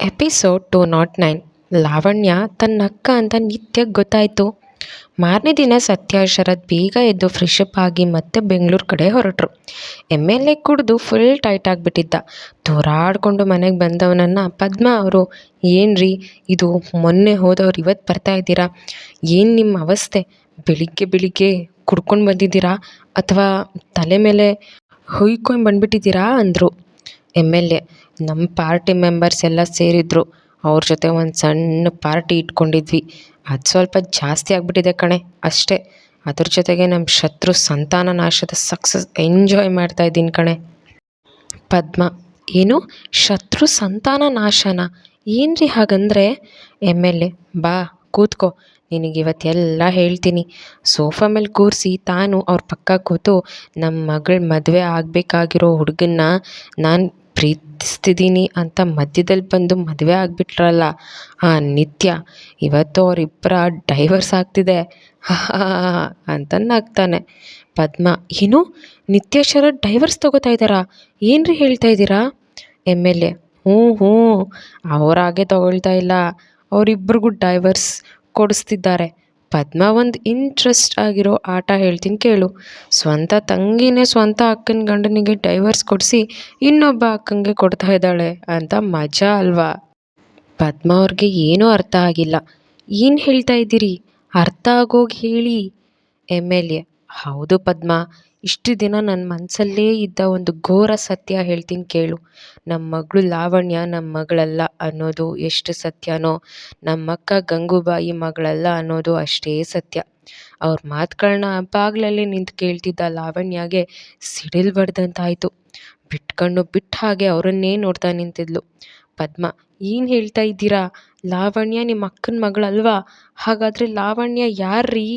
Episode two nought nine Lavanya ತನ್ನ ಅಕ್ಕ ಅಂತ ನಿತ್ಯ ಗೊತ್ತಾಯಿತು. ಮಾರನೇ ದಿನ ಸತ್ಯ ಶರತ್ ಬೇಗ ಎದ್ದು ಫ್ರೆಶಪ್ ಆಗಿ ಮತ್ತೆ ಬೆಂಗಳೂರು ಕಡೆ ಹೊರಟರು. ಎಂ ಎಲ್ ಎ ಕುಡಿದು ಫುಲ್ ಟೈಟ್ ಆಗಿಬಿಟ್ಟಿದ್ದ. ತೋರಾಡಿಕೊಂಡು ಮನೆಗೆ ಬಂದವನನ್ನು ಪದ್ಮ ಅವರು, ಏನ್ರಿ, ಇದು ಮೊನ್ನೆ ಹೋದವ್ರು ಇವತ್ತು ಬರ್ತಾ ಇದ್ದೀರಾ? ಏನು ನಿಮ್ಮ ಅವಸ್ಥೆ? ಬೆಳಿಗ್ಗೆ ಬೆಳಿಗ್ಗೆ ಕುಡ್ಕೊಂಡು ಬಂದಿದ್ದೀರಾ? ಅಥವಾ ತಲೆ ಮೇಲೆ ಹುಯ್ಕೊಂಡು ಬಂದುಬಿಟ್ಟಿದ್ದೀರಾ? ಅಂದರು. ಎಂ ಎಲ್ ಎ ನಮ್ಮ ಪಾರ್ಟಿ ಮೆಂಬರ್ಸ್ ಎಲ್ಲ ಸೇರಿದ್ರು. ಅವ್ರ ಜೊತೆ ಒಂದು ಸಣ್ಣ ಪಾರ್ಟಿ ಇಟ್ಕೊಂಡಿದ್ವಿ. ಅದು ಸ್ವಲ್ಪ ಜಾಸ್ತಿ ಆಗಿಬಿಟ್ಟಿದೆ ಕಣೆ, ಅಷ್ಟೇ. ಅದ್ರ ಜೊತೆಗೆ ನಮ್ಮ ಶತ್ರು ಸಂತಾನ ನಾಶದ ಸಕ್ಸಸ್ ಎಂಜಾಯ್ ಮಾಡ್ತಾ ಇದ್ದೀನಿ ಕಣೆ. ಪದ್ಮ, ಏನು? ಶತ್ರು ಸಂತಾನ ನಾಶನ? ಏನ್ರಿ ರೀ ಹಾಗಂದರೆ ಎಂ ಎಲ್ ಎ ಬಾ, ಕೂತ್ಕೋ. ನಿನಗೆ ಇವತ್ತೆಲ್ಲ ಹೇಳ್ತೀನಿ. ಸೋಫಾ ಮೇಲೆ ಕೂರಿಸಿ ತಾನು ಅವ್ರ ಪಕ್ಕ ಕೂತು ನಮ್ಮ ಮಗಳ ಮದುವೆ ಆಗಬೇಕಾಗಿರೋ ಹುಡುಗನ್ನ ನಾನು ಪ್ರೀತಿಸ್ತಿದ್ದೀನಿ ಅಂತ ಮಧ್ಯದಲ್ಲಿ ಬಂದು ಮದುವೆ ಆಗಿಬಿಟ್ರಲ್ಲ. ಆ, ನಿತ್ಯ, ಇವತ್ತು ಅವರಿಬ್ಬರ ಡೈವರ್ಸ್ ಆಗ್ತಿದೆ. ಅಂತ ನಗ್ತಾನೆ. ಪದ್ಮ ಏನು ನಿತ್ಯ ಶರತ್ ಡೈವರ್ಸ್ ತೊಗೋತಾ ಇದ್ದಾರಾ? ಏನು ರೀ ಹೇಳ್ತಾ ಇದ್ದೀರಾ? ಎಂ ಎಲ್ ಎ, ಹ್ಞೂ ಹ್ಞೂ, ಅವರಾಗೆ ತಗೊಳ್ತಾ ಇಲ್ಲ. ಅವರಿಬ್ರಿಗೂ ಡೈವರ್ಸ್ ಕೊಡಿಸ್ತಿದ್ದಾರೆ. ಪದ್ಮ ಒಂದು ಇಂಟ್ರೆಸ್ಟ್ ಆಗಿರೋ ಆಟ ಹೇಳ್ತೀನಿ ಕೇಳು. ಸ್ವಂತ ತಂಗಿನೇ ಸ್ವಂತ ಅಕ್ಕನ ಗಂಡನಿಗೆ ಡೈವರ್ಸ್ ಕೊಡಿಸಿ ಇನ್ನೊಬ್ಬ ಅಕ್ಕಂಗೆ ಕೊಡ್ತಾ ಇದ್ದಾಳೆ ಅಂತ ಮಜಾ ಅಲ್ವಾ? ಪದ್ಮ ಅವ್ರಿಗೆ ಏನೂ ಅರ್ಥ ಆಗಿಲ್ಲ. ಏನು ಹೇಳ್ತಾ ಇದ್ದೀರಿ? ಅರ್ಥ ಆಗೋಗಿ ಹೇಳಿ. ಎಂ ಎಲ್ ಎ ಹೌದು ಪದ್ಮ. ಇಷ್ಟು ದಿನ ನನ್ನ ಮನಸ್ಸಲ್ಲೇ ಇದ್ದ ಒಂದು ಘೋರ ಸತ್ಯ ಹೇಳ್ತೀನಿ ಕೇಳು. ನಮ್ಮ ಮಗಳು ಲಾವಣ್ಯ ನಮ್ಮ ಮಗಳಲ್ಲ ಅನ್ನೋದು ಎಷ್ಟು ಸತ್ಯನೋ ನಮ್ಮಕ್ಕ ಗಂಗೂಬಾಯಿ ಮಗಳಲ್ಲ ಅನ್ನೋದು ಅಷ್ಟೇ ಸತ್ಯ. ಅವ್ರ ಮಾತುಗಳನ್ನ ಬಾಗ್ಲಲ್ಲಿ ನಿಂತು ಕೇಳ್ತಿದ್ದ ಲಾವಣ್ಯಗೆ ಸಿಡಿಲು ಬಡ್ದಂತಾಯಿತು ಬಿಟ್ಕಣ್ಣು ಬಿಟ್ಟ ಹಾಗೆ ಅವರನ್ನೇ ನೋಡ್ತಾ ನಿಂತಿದ್ಲು. ಪದ್ಮ, ಏನು ಹೇಳ್ತಾ ಇದ್ದೀರಾ? ಲಾವಣ್ಯ ನಿಮ್ಮ ಅಕ್ಕನ ಮಗಳಲ್ವಾ? ಹಾಗಾದರೆ ಲಾವಣ್ಯ ಯಾರ್ರೀ?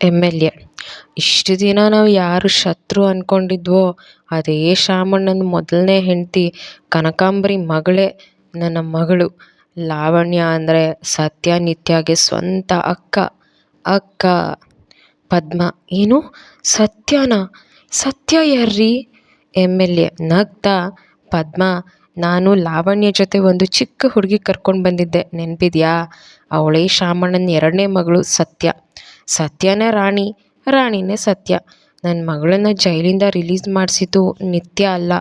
M L A. ಇಷ್ಟು ದಿನ ನಾವು ಯಾರು ಶತ್ರು ಅಂದ್ಕೊಂಡಿದ್ವೋ ಅದೇ ಶಾಮಣ್ಣನ ಮೊದಲನೇ ಹೆಂಡತಿ, ಕನಕಾಂಬರಿ ಮಗಳೇ ನನ್ನ ಮಗಳು. ಲಾವಣ್ಯ ಅಂದರೆ ಸತ್ಯ ನಿತ್ಯಗೆ ಸ್ವಂತ ಅಕ್ಕ ಅಕ್ಕ. ಪದ್ಮ, ಏನು? ಸತ್ಯನ? ಸತ್ಯ ಯಾರ್ರಿ? ಎಂ ಎಲ್ ಎ ನಗ್ತಾ. ಪದ್ಮ, ನಾನು ಲಾವಣ್ಯ ಜೊತೆ ಒಂದು ಚಿಕ್ಕ ಹುಡುಗಿ ಕರ್ಕೊಂಡು ಬಂದಿದ್ದೆ. ನೆನಪಿದ್ಯಾ? ಅವಳೇ ಶಾಮಣ್ಣನ ಎರಡನೇ ಮಗಳು ಸತ್ಯ. ಸತ್ಯನೇ ರಾಣಿ. ರಾಣಿನೇ ಸತ್ಯ. ನನ್ನ ಮಗಳನ್ನ ಜೈಲಿಂದ ರಿಲೀಸ್ ಮಾಡಿಸಿದ್ದು ನಿತ್ಯ ಅಲ್ಲ,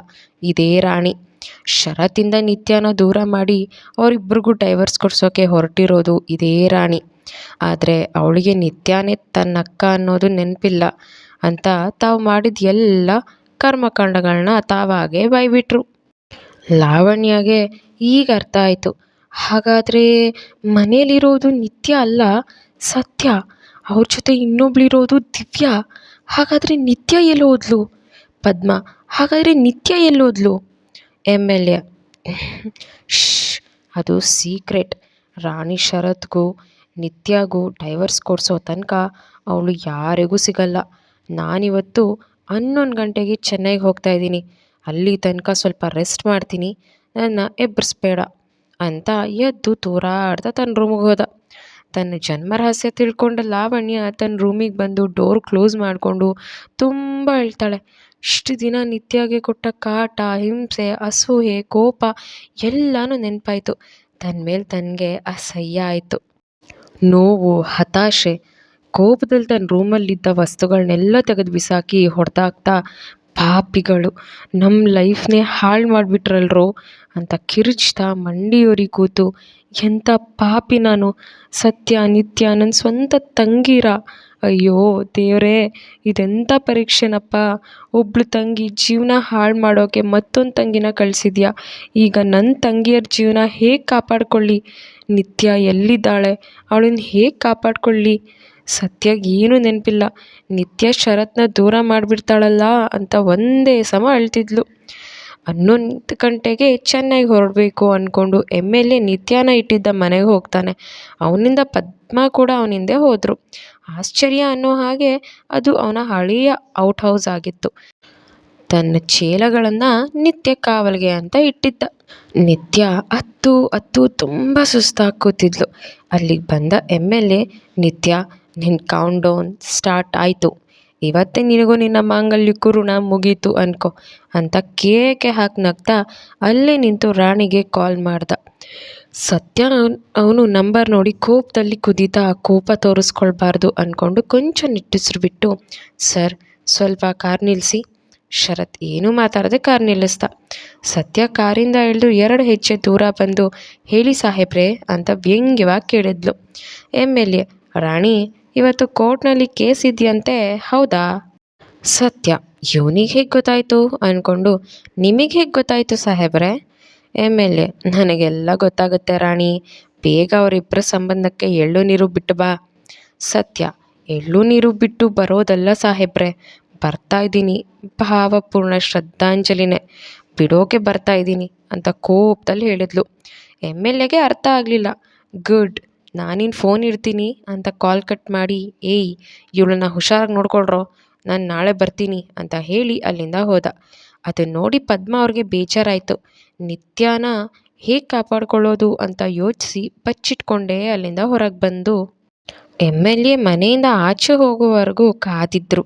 ಇದೇ ರಾಣಿ. ಶರತ್ತಿಂದ ನಿತ್ಯನ ದೂರ ಮಾಡಿ ಅವರಿಬ್ರಿಗೂ ಡೈವರ್ಸ್ ಕೊಡ್ಸೋಕೆ ಹೊರಟಿರೋದು ಇದೇ ರಾಣಿ. ಆದರೆ ಅವಳಿಗೆ ನಿತ್ಯನೇ ತನ್ನ ಅಕ್ಕ ಅನ್ನೋದು ನೆನಪಿಲ್ಲ ಅಂತ ತಾವು ಮಾಡಿದ ಎಲ್ಲ ಕರ್ಮಕಾಂಡಗಳನ್ನ ತಾವಾಗೇ ಬೈಬಿಟ್ರು. ಲಾವಣ್ಯಗೆ ಈಗ ಅರ್ಥ ಆಯಿತು. ಹಾಗಾದರೆ ಮನೇಲಿರೋದು ನಿತ್ಯ ಅಲ್ಲ, ಸತ್ಯ? ಅವ್ರ ಜೊತೆ ಇನ್ನೊಬ್ಳಿರೋದು ದಿವ್ಯಾ. ಹಾಗಾದರೆ ನಿತ್ಯ ಎಲ್ಲೋದ್ಲು? ಪದ್ಮ, ಹಾಗಾದರೆ ನಿತ್ಯ ಎಲ್ಲೋದ್ಲು? M L A. ಅದು ಸೀಕ್ರೆಟ್. ರಾಣಿ ಶರತ್ಗೂ ನಿತ್ಯಗೂ ಡೈವರ್ಸ್ ಕೊಡಿಸೋ ತನಕ ಅವಳು ಯಾರಿಗೂ ಸಿಗಲ್ಲ. ನಾನಿವತ್ತು ಹನ್ನೊಂದು ಗಂಟೆಗೆ ಚೆನ್ನೈಗೆ ಹೋಗ್ತಾ ಇದ್ದೀನಿ. ಅಲ್ಲಿ ತನಕ ಸ್ವಲ್ಪ ರೆಸ್ಟ್ ಮಾಡ್ತೀನಿ. ನನ್ನ ಎಬ್ಬರಿಸ್ಬೇಡ ಅಂತ ಎದ್ದು ತೂರಾಡ್ತಾ ತನ್ನ ರೂಮಿಗೆ ಹೋದ. ತನ್ನ ಜನ್ಮ ರಹಸ್ಯ ತಿಳ್ಕೊಂಡ ಲಾವಣ್ಯ ತನ್ನ ರೂಮಿಗೆ ಬಂದು ಡೋರ್ ಕ್ಲೋಸ್ ಮಾಡಿಕೊಂಡು ತುಂಬ ಅಳ್ತಾಳೆ ಇಷ್ಟು ದಿನ ನಿತ್ಯಾಗೆ ಕೊಟ್ಟ ಕಾಟ, ಹಿಂಸೆ ಅಸೂಹೆ ಕೋಪ ಎಲ್ಲನೂ ನೆನಪಾಯಿತು. ತನ್ನ ಮೇಲೆ ತನಗೆ ಅಸಹ್ಯ ಆಯಿತು. ನೋವು, ಹತಾಶೆ, ಕೋಪದಲ್ಲಿ ತನ್ನ ರೂಮಲ್ಲಿದ್ದ ವಸ್ತುಗಳನ್ನೆಲ್ಲ ತೆಗೆದು ಬಿಸಾಕಿ ಹೊಡೆದಾಕ್ತಾ ಪಾಪಿಗಳು. ನಮ್ಮ ಲೈಫ್ನೇ ಹಾಳು ಮಾಡಿಬಿಟ್ರಲ್ರೋ? ಅಂತ ಕಿರುಚ್ತಾ ಮಂಡಿಯೋರಿ ಕೂತು, ಎಂಥ ಪಾಪಿ ನಾನು. ಸತ್ಯ, ನಿತ್ಯ ನನ್ನ ಸ್ವಂತ ತಂಗಿರ. ಅಯ್ಯೋ ದೇವರೇ, ಇದೆಂಥ ಪರೀಕ್ಷೆನಪ್ಪ. ಒಬ್ಳು ತಂಗಿ ಜೀವನ ಹಾಳು ಮಾಡೋಕೆ ಮತ್ತೊಂದು ತಂಗಿನ ಕಳಿಸಿದ್ಯಾ? ಈಗ ನನ್ನ ತಂಗಿಯರ ಜೀವನ ಹೇಗೆ ಕಾಪಾಡಿಕೊಳ್ಳಿ? ನಿತ್ಯ ಎಲ್ಲಿದ್ದಾಳೆ? ಅವಳನ್ನು ಹೇಗೆ ಕಾಪಾಡಿಕೊಳ್ಳಿ? ಸತ್ಯಗೆ ಏನು ನೆನಪಿಲ್ಲ. ನಿತ್ಯ ಶರತ್ನ ದೂರ ಮಾಡಿಬಿಡ್ತಾಳಲ್ಲ ಅಂತ ಒಂದೇ ಸಮ ಅಳ್ತಿದ್ಲು. ಹನ್ನೊಂದು ಗಂಟೆಗೆ ಚೆನ್ನಾಗಿ ಹೊರಡಬೇಕು ಅಂದ್ಕೊಂಡು ಎಂ ಎಲ್ ಎ ನಿತ್ಯನ ಇಟ್ಟಿದ್ದ ಮನೆಗೆ ಹೋಗ್ತಾನೆ. ಅವನಿಂದ ಪದ್ಮ ಕೂಡ ಅವನ ಹಿಂದೆ ಹೋದರು. ಆಶ್ಚರ್ಯ ಅನ್ನೋ ಹಾಗೆ ಅದು ಅವನ ಹಳೆಯ ಔಟ್ ಹೌಸ್ ಆಗಿತ್ತು. ತನ್ನ ಚೇಲಗಳನ್ನು ನಿತ್ಯ ಕಾವಲಿಗೆ ಅಂತ ಇಟ್ಟಿದ್ದ. ನಿತ್ಯ ಹತ್ತು ಹತ್ತು ತುಂಬ ಸುಸ್ತಾಗಿ ಕೂತಿದ್ಲು ಅಲ್ಲಿಗೆ ಬಂದ ಎಂ ಎಲ್ ಎ ನಿತ್ಯ ನಿನ್ನ ಕೌಂಟ್ ಡೌನ್ ಸ್ಟಾರ್ಟ್ ಆಯಿತು. ಇವತ್ತೇ ನಿನಗೂ ನಿನ್ನ ಮಾಂಗಲ್ಯಕ್ಕೂ ಋಣ ಮುಗೀತು ಅನ್ಕೋ. ಅಂತ ಕೇಕೆ ಹಾಕಿ ನಗ್ತಾ ಅಲ್ಲೇ ನಿಂತು ರಾಣಿಗೆ ಕಾಲ್ ಮಾಡ್ದ. ಸತ್ಯ ಅವನು ನಂಬರ್ ನೋಡಿ ಕೋಪದಲ್ಲಿ ಕುದೀತಾ ಕೋಪ ತೋರಿಸ್ಕೊಳ್ಬಾರ್ದು ಅಂದ್ಕೊಂಡು ಕೊಂಚ ನಿಟ್ಟುಸಿರು ಬಿಟ್ಟು, ಸರ್, ಸ್ವಲ್ಪ ಕಾರ್ ನಿಲ್ಲಿಸಿ ಶರತ್ ಏನೂ ಮಾತಾಡದೆ ಕಾರ್ ನಿಲ್ಲಿಸ್ದ. ಸತ್ಯ ಕಾರಿಂದ ಇಳಿದು ಎರಡು ಹೆಜ್ಜೆ ದೂರ ಬಂದು, ಹೇಳಿ ಸಾಹೇಬ್ರೆ, ಅಂತ ವ್ಯಂಗ್ಯವಾಗಿ ಕೇಳಿದ್ಲು. ಎಂ ಎಲ್ ಎ ರಾಣಿ ಇವತ್ತು ಕೋರ್ಟ್ನಲ್ಲಿ ಕೇಸ್ ಇದೆಯಂತೆ, ಹೌದಾ? ಸತ್ಯ. ಇವನಿಗೆ ಹೇಗೆ ಗೊತ್ತಾಯಿತು? ಅಂದ್ಕೊಂಡು ನಿಮಗೆ ಹೇಗೆ ಗೊತ್ತಾಯಿತು ಸಾಹೇಬ್ರೆ? ಎಂ ಎಲ್ ಎ, ನನಗೆಲ್ಲ ಗೊತ್ತಾಗುತ್ತೆ ರಾಣಿ. ಬೇಗ ಅವರಿಬ್ಬರ ಸಂಬಂಧಕ್ಕೆ ಎಳ್ಳು ನೀರು ಬಿಟ್ಟು ಬಾ. ಸತ್ಯ. ಎಳ್ಳು ನೀರು ಬಿಟ್ಟು ಬರೋದಲ್ಲ ಸಾಹೇಬ್ರೆ. ಬರ್ತಾ ಇದ್ದೀನಿ. ಭಾವಪೂರ್ಣ ಶ್ರದ್ಧಾಂಜಲಿನೇ. ಬಿಡೋಕೆ ಬರ್ತಾ ಇದ್ದೀನಿ ಅಂತ ಕೋಪದಲ್ಲಿ ಹೇಳಿದ್ಲು. ಎಂ ಎಲ್ ಎಗೆ ಅರ್ಥ ಆಗಲಿಲ್ಲ. ಗುಡ್. ನಾನಿನ್ನು ಫೋನ್ ಇಡ್ತೀನಿ ಅಂತ ಕಾಲ್ ಕಟ್ ಮಾಡಿ, ಏಯ್, ಇವಳನ್ನ ಹುಷಾರಾಗಿ ನೋಡ್ಕೊಳ್ರೋ, ನಾನು ನಾಳೆ ಬರ್ತೀನಿ ಅಂತ ಹೇಳಿ ಅಲ್ಲಿಂದ ಹೋದ. ಅದನ್ನು ನೋಡಿ ಪದ್ಮ ಅವ್ರಿಗೆ ಬೇಜಾರಾಯಿತು. ನಿತ್ಯಾನ ಹೇಗೆ ಕಾಪಾಡ್ಕೊಳ್ಳೋದು ಅಂತ ಯೋಚಿಸಿ ಬಚ್ಚಿಟ್ಕೊಂಡೇ ಅಲ್ಲಿಂದ ಹೊರಗೆ ಬಂದು ಎಂ ಎಲ್ ಎ ಮನೆಯಿಂದ ಆಚೆ ಹೋಗುವವರೆಗೂ ಕಾದಿದ್ದರು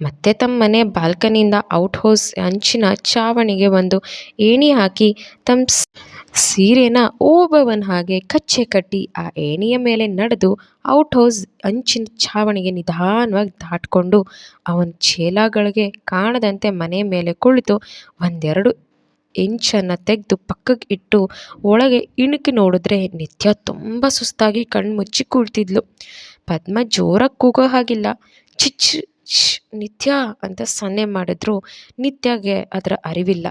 ಮತ್ತೆ ತಮ್ಮ ಮನೆ ಬಾಲ್ಕನಿಯಿಂದ ಔಟ್ ಹೌಸ್ ಅಂಚಿನ ಚಾವಣಿಗೆ ಒಂದು ಏಣಿ ಹಾಕಿ ತಮ್ಮ ಸೀರೆನ ಓಬವನ್ ಹಾಗೆ ಕಚ್ಚೆ ಕಟ್ಟಿ ಆ ಏಣಿಯ ಮೇಲೆ ನಡೆದು ಔಟ್ ಹೌಸ್ ಅಂಚಿನ ಚಾವಣಿಗೆ ನಿಧಾನವಾಗಿ ದಾಟ್ಕೊಂಡು ಅವನ ಚೇಲಾಗಳಿಗೆ ಕಾಣದಂತೆ ಮನೆ ಮೇಲೆ ಕುಳಿತು ಒಂದೆರಡು ಇಂಚನ್ನು ತೆಗೆದು ಪಕ್ಕಕ್ಕೆ ಇಟ್ಟು ಒಳಗೆ ಇಣುಕಿ ನೋಡಿದ್ರೆ ನಿತ್ಯ ತುಂಬ ಸುಸ್ತಾಗಿ ಕಣ್ಣು ಮುಚ್ಚಿ ಕುಳಿತಿದ್ಲು ಪದ್ಮ ಜೋರಾಗಿ ಕೂಗೋ ಹಾಗಿಲ್ಲ. ಚಿಚ್ ನಿತ್ಯ ಅಂತ ಸನ್ನೆ ಮಾಡಿದ್ರು. ನಿತ್ಯಗೆ ಅದರ ಅರಿವಿಲ್ಲ.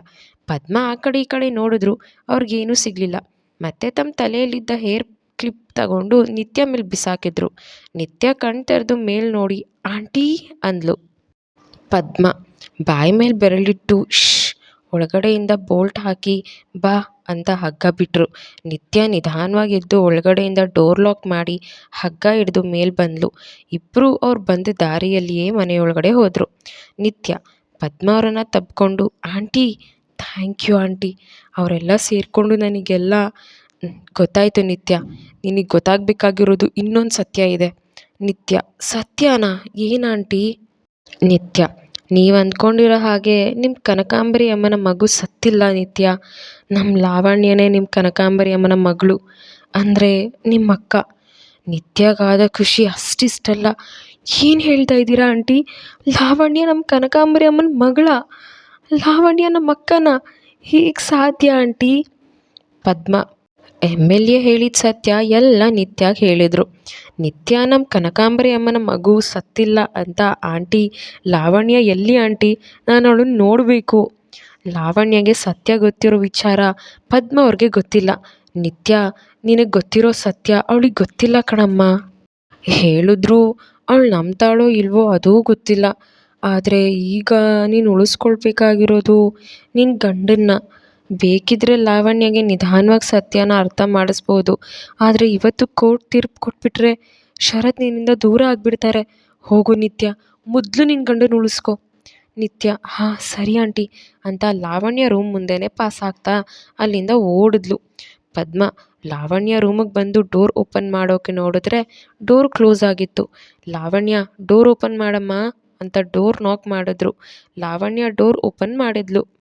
ಪದ್ಮ ಆ ಕಡೆ ಈ ಕಡೆ ನೋಡಿದ್ರು. ಅವ್ರಿಗೇನೂ ಸಿಗಲಿಲ್ಲ. ಮತ್ತೆ ತಮ್ಮ ತಲೆಯಲ್ಲಿದ್ದ ಹೇರ್ ಕ್ಲಿಪ್ ತಗೊಂಡು ನಿತ್ಯ ಮೇಲೆ ಬಿಸಾಕಿದ್ರು. ನಿತ್ಯ ಕಣ್ ತೆರೆದು ಮೇಲ್ ನೋಡಿ, ಆಂಟಿ ಅಂದ್ಲು. ಪದ್ಮ ಬಾಯಿ ಮೇಲೆ ಬೆರಳಿಟ್ಟು ಶ್ ಒಳಗಡೆಯಿಂದ ಬೋಲ್ಟ್ ಹಾಕಿ ಬಾ ಅಂತ ಹಗ್ಗ ಬಿಟ್ಟರು ನಿತ್ಯ ನಿಧಾನವಾಗಿ ಎದ್ದು ಒಳಗಡೆಯಿಂದ ಡೋರ್ ಲಾಕ್ ಮಾಡಿ ಹಗ್ಗ ಹಿಡಿದು ಮೇಲೆ ಬಂದಳು ಇಬ್ಬರು ಅವ್ರು ಬಂದ ದಾರಿಯಲ್ಲಿಯೇ ಮನೆಯೊಳಗಡೆ ಹೋದರು. ನಿತ್ಯ ಪದ್ಮ ಅವರನ್ನು ತಬ್ಕೊಂಡು, ಆಂಟಿ ಥ್ಯಾಂಕ್ ಯು ಆಂಟಿ. ಅವರೆಲ್ಲ ಸೇರಿಕೊಂಡು ನನಗೆಲ್ಲ ಗೊತ್ತಾಯಿತು ನಿತ್ಯ. ನಿನಗೆ ಗೊತ್ತಾಗಬೇಕಾಗಿರೋದು ಇನ್ನೊಂದು ಸತ್ಯ ಇದೆ. ನಿತ್ಯ, ಸತ್ಯನಾ? ಏನು ಆಂಟಿ? ನಿತ್ಯ ನೀವು ಅಂದ್ಕೊಂಡಿರೋ ಹಾಗೆ ನಿಮ್ಮ ಕನಕಾಂಬರಿ ಅಮ್ಮನ ಮಗು ಸತ್ತಿಲ್ಲ ನಿತ್ಯ. ನಮ್ಮ ಲಾವಣ್ಯನೇ ನಿಮ್ಮ ಕನಕಾಂಬರಿ ಅಮ್ಮನ ಮಗಳು. ಅಂದರೆ ನಿಮ್ಮ ಅಕ್ಕ. ನಿತ್ಯಗಾದ ಖುಷಿ ಅಷ್ಟಿಷ್ಟಲ್ಲ. ಏನು ಹೇಳ್ತಾ ಇದ್ದೀರಾ ಆಂಟಿ? ಲಾವಣ್ಯ ನಮ್ಮ ಕನಕಾಂಬರಿ ಅಮ್ಮನ ಮಗಳ. ಲಾವಣ್ಯ ನಮ್ಮ ಅಕ್ಕನ. ಹೇಗೆ ಸಾಧ್ಯ aunty? Padma. M L A ಹೇಳಿದ ಸತ್ಯ ಎಲ್ಲ ನಿತ್ಯಾಗೆ ಹೇಳಿದರು. ನಿತ್ಯ ನಮ್ಮ ಕನಕಾಂಬರಿ ಅಮ್ಮನ ಮಗು ಸತ್ತಿಲ್ಲ ಅಂತ ಆಂಟಿ, ಲಾವಣ್ಯ, ಎಲ್ಲಿ ಆಂಟಿ? ನಾನು ಅವಳನ್ನ ನೋಡಬೇಕು. ಲಾವಣ್ಯಗೆ ಸತ್ಯ ಗೊತ್ತಿರೋ ವಿಚಾರ ಪದ್ಮ ಅವ್ರಿಗೆ ಗೊತ್ತಿಲ್ಲ. ನಿತ್ಯ, ನಿನಗೆ ಗೊತ್ತಿರೋ ಸತ್ಯ ಅವಳಿಗೆ ಗೊತ್ತಿಲ್ಲ ಕಣಮ್ಮ. ಹೇಳಿದ್ರು, ಅವಳು ನಂಬ್ತಾಳೋ ಇಲ್ವೋ ಅದೂ ಗೊತ್ತಿಲ್ಲ. ಆದರೆ ಈಗ ನೀನು ಉಳಿಸ್ಕೊಳ್ಬೇಕಾಗಿರೋದು ನಿನ್ನ ಗಂಡನ್ನ. ಬೇಕಿದ್ರೆ ಲಾವಣ್ಯಗೆ ನಿಧಾನವಾಗಿ ಸತ್ಯನ ಅರ್ಥ ಮಾಡಿಸ್ಬೋದು. ಆದರೆ ಇವತ್ತು ಕೋರ್ಟ್ ತೀರ್ಪು ಕೊಟ್ಬಿಟ್ರೆ ಶರತ್ ನಿನ್ನಿಂದ ದೂರ ಆಗಿಬಿಡ್ತಾರೆ. ಹೋಗು ನಿತ್ಯ, ಮೊದಲು ನಿನ್ನ ಗಂಡನ ಉಳಿಸ್ಕೊ. ನಿತ್ಯ, ಹಾಂ, ಸರಿ ಆಂಟಿ, ಅಂತ ಲಾವಣ್ಯ ರೂಮ್ ಮುಂದೆನೇ ಪಾಸ್ ಆಗ್ತಾ ಅಲ್ಲಿಂದ ಓಡಿದ್ಲು. ಪದ್ಮ, ಲಾವಣ್ಯ ರೂಮಿಗೆ ಬಂದು ಡೋರ್ ಓಪನ್ ಮಾಡೋಕೆ ನೋಡಿದ್ರೆ ಡೋರ್ ಕ್ಲೋಸ್ ಆಗಿತ್ತು. ಲಾವಣ್ಯ, ಡೋರ್ ಓಪನ್ ಮಾಡಮ್ಮ, ಅಂತ ಡೋರ್ ನಾಕ್ ಮಾಡಿದ್ರು. ಲಾವಣ್ಯ ಡೋರ್ ಓಪನ್ ಮಾಡಿದ್ಲು.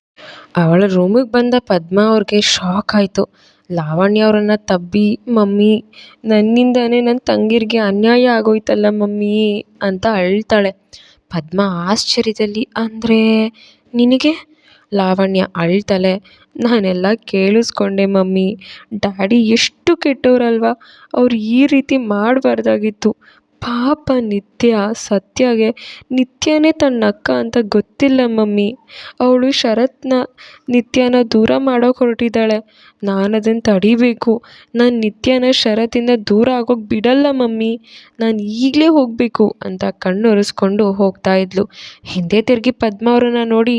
ಅವಳ ರೂಮಿಗೆ ಬಂದ ಪದ್ಮ ಅವ್ರಿಗೆ ಶಾಕ್ ಆಯಿತು. ಲಾವಣ್ಯ ಅವರನ್ನು ತಬ್ಬಿ, ಮಮ್ಮಿ, ನನ್ನಿಂದನೇ ನನ್ನ ತಂಗಿರಿಗೆ ಅನ್ಯಾಯ ಆಗೋಯ್ತಲ್ಲ ಮಮ್ಮಿ, ಅಂತ ಅಳ್ತಾಳೆ. ಪದ್ಮ ಆಶ್ಚರ್ಯದಲ್ಲಿ, ಅಂದರೆ ನಿನಗೆ? ಲಾವಣ್ಯ ಅಳ್ತಾಳೆ. ನಾನೆಲ್ಲ ಕೇಳಿಸ್ಕೊಂಡೆ ಮಮ್ಮಿ. ಡ್ಯಾಡಿ ಎಷ್ಟು ಕೆಟ್ಟವರಲ್ವಾ ಅವ್ರು ಈ ರೀತಿ ಮಾಡಬಾರ್ದಾಗಿತ್ತು. ಪಾಪ ನಿತ್ಯ ಸತ್ಯಗೆ ನಿತ್ಯನೇ ತನ್ನ ಅಕ್ಕ ಅಂತ ಗೊತ್ತಿಲ್ಲ ಮಮ್ಮಿ. ಅವಳು ಶರತ್ನ ನಿತ್ಯನ ದೂರ ಮಾಡೋಕೆ ಹೊರಟಿದ್ದಾಳೆ ನಾನು ಅದನ್ನು ತಡಿಬೇಕು. ನಾನು ನಿತ್ಯನ ಶರತ್ತಿಂದ ದೂರ ಆಗೋಕೆ ಬಿಡಲ್ಲ ಮಮ್ಮಿ. ನಾನು ಈಗಲೇ ಹೋಗಬೇಕು ಅಂತ ಕಣ್ಣು ಒರೆಸ್ಕೊಂಡು ಹೋಗ್ತಾ ಇದ್ಲು. ಹಿಂದೆ ತಿರುಗಿ ಪದ್ಮ ಅವ್ರನ್ನ ನೋಡಿ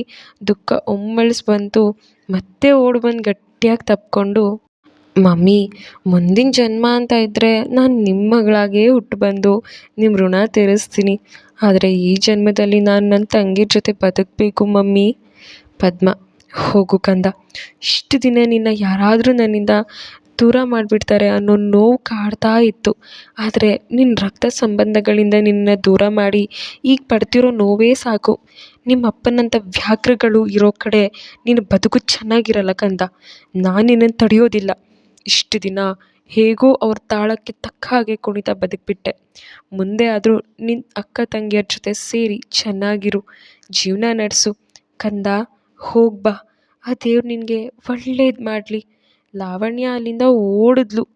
ದುಃಖ ಒಮ್ಮಳಿಸಿ ಬಂತು. ಮತ್ತೆ ಓಡಿ ಬಂದು ಗಟ್ಟಿಯಾಗಿ ತಪ್ಕೊಂಡು ಮಮ್ಮಿ, ಮುಂದಿನ ಜನ್ಮ ಅಂತ ಇದ್ದರೆ ನಾನು ನಿಮ್ಮ ಮಗಳಾಗೇ ಹುಟ್ಟು ಬಂದು ನಿಮ್ಮ ಋಣ ತೀರಿಸ್ತೀನಿ. ಆದರೆ ಈ ಜನ್ಮದಲ್ಲಿ ನಾನು ನನ್ನ ತಂಗಿ ಜೊತೆ ಬದುಕಬೇಕು ಮಮ್ಮಿ. ಪದ್ಮ, ಹೋಗು ಕಂದ. ಇಷ್ಟು ದಿನ ನಿನ್ನ ಯಾರಾದರೂ ನನ್ನಿಂದ ದೂರ ಮಾಡಿಬಿಡ್ತಾರೆ ಅನ್ನೋ ನೋವು ಕಾಡ್ತಾ ಇತ್ತು. ಆದರೆ ನಿನ್ನ ರಕ್ತ ಸಂಬಂಧಗಳಿಂದ ನಿನ್ನ ದೂರ ಮಾಡಿ ಈಗ ಪಡ್ತಿರೋ ನೋವೇ ಸಾಕು. ನಿಮ್ಮ ಅಪ್ಪನಂಥ ವ್ಯಾಘ್ರಗಳು ಇರೋ ಕಡೆ ನಿನ್ನ ಬದುಕು ಚೆನ್ನಾಗಿರಲ್ಲ ಕಂದ. ನಾನು ನಿನ್ನನ್ನು ತಡೆಯೋದಿಲ್ಲ. ಇಷ್ಟು ದಿನ ಹೇಗೋ ಅವ್ರ ತಾಳಕ್ಕೆ ತಕ್ಕ ಹಾಗೆ ಕುಣಿತ ಬದುಕ್ಬಿಟ್ಟೆ. ಮುಂದೆ ಆದರೂ ನಿನ್ನ ಅಕ್ಕ ತಂಗಿಯರ ಜೊತೆ ಸೇರಿ ಚೆನ್ನಾಗಿರು, ಜೀವನ ನಡೆಸು. ಕಂದ, ಹೋಗಿ ಬಾ. ಆ ದೇವ್ರು ನಿನಗೆ ಒಳ್ಳೇದು ಮಾಡಲಿ. ಲಾವಣ್ಯ ಅಲ್ಲಿಂದ ಓಡಿದ್ಲು.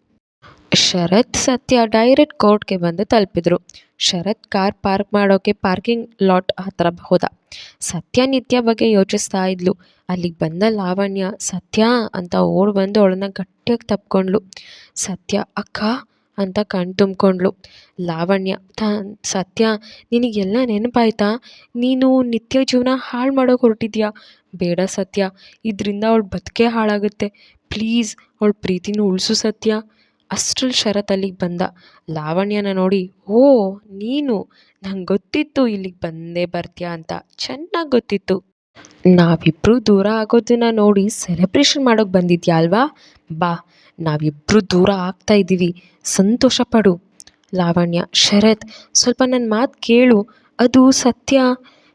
ಶರತ್ ಸತ್ಯ ಡೈರೆಕ್ಟ್ ಕೋರ್ಟ್ಗೆ ಬಂದು ತಲುಪಿದ್ರು. ಶರತ್ ಕಾರ್ ಪಾರ್ಕ್ ಮಾಡೋಕೆ ಪಾರ್ಕಿಂಗ್ ಲಾಟ್ ಹತ್ರ ಹೋದ. ಸತ್ಯ ನಿತ್ಯ ಬಗ್ಗೆ ಯೋಚಿಸ್ತಾ ಇದ್ಲು. ಅಲ್ಲಿಗೆ ಬಂದ ಲಾವಣ್ಯ, ಸತ್ಯ ಅಂತ ಓಡ್ ಬಂದು ಅವಳನ್ನ ಗಟ್ಟಿಯಾಗಿ ತಪ್ಕೊಂಡ್ಳು ಸತ್ಯ, ಅಕ್ಕ ಅಂತ ಕಣ್ ತುಂಬಿಕೊಂಡ್ಳು ಲಾವಣ್ಯ ಸತ್ಯ, ನಿನಗೆಲ್ಲ ನೆನಪಾಯ್ತಾ? ನೀನು ನಿತ್ಯ ಜೀವನ ಹಾಳು ಮಾಡೋಕೆ ಹೊರಟಿದ್ಯಾ? ಬೇಡ ಸತ್ಯ, ಇದರಿಂದ ಅವಳು ಬದುಕೇ ಹಾಳಾಗುತ್ತೆ. ಪ್ಲೀಸ್, ಅವಳ ಪ್ರೀತಿನೂ ಉಳಿಸು ಸತ್ಯ. ಅಷ್ಟ್ರಲ್ಲಿ ಶರತ್ ಅಲ್ಲಿಗೆ ಬಂದ. ಲಾವಣ್ಯನ ನೋಡಿ, ಓ, ನೀನು? ನಂಗೆ ಗೊತ್ತಿತ್ತು ಇಲ್ಲಿಗೆ ಬಂದೇ ಬರ್ತೀಯಾ ಅಂತ. ಚೆನ್ನಾಗಿ ಗೊತ್ತಿತ್ತು. ನಾವಿಬ್ಬರು ದೂರ ಆಗೋದನ್ನ ನೋಡಿ ಸೆಲೆಬ್ರೇಷನ್ ಮಾಡೋಕೆ ಬಂದಿದ್ಯಾ ಅಲ್ವಾ? ಬಾ ನಾವಿಬ್ಬರು ದೂರ ಆಗ್ತಾ ಇದ್ದೀವಿ. ಸಂತೋಷ ಪಡು. ಲಾವಣ್ಯ, ಶರತ್, ಸ್ವಲ್ಪ ನನ್ನ ಮಾತು ಕೇಳು. ಅದು ಸತ್ಯ.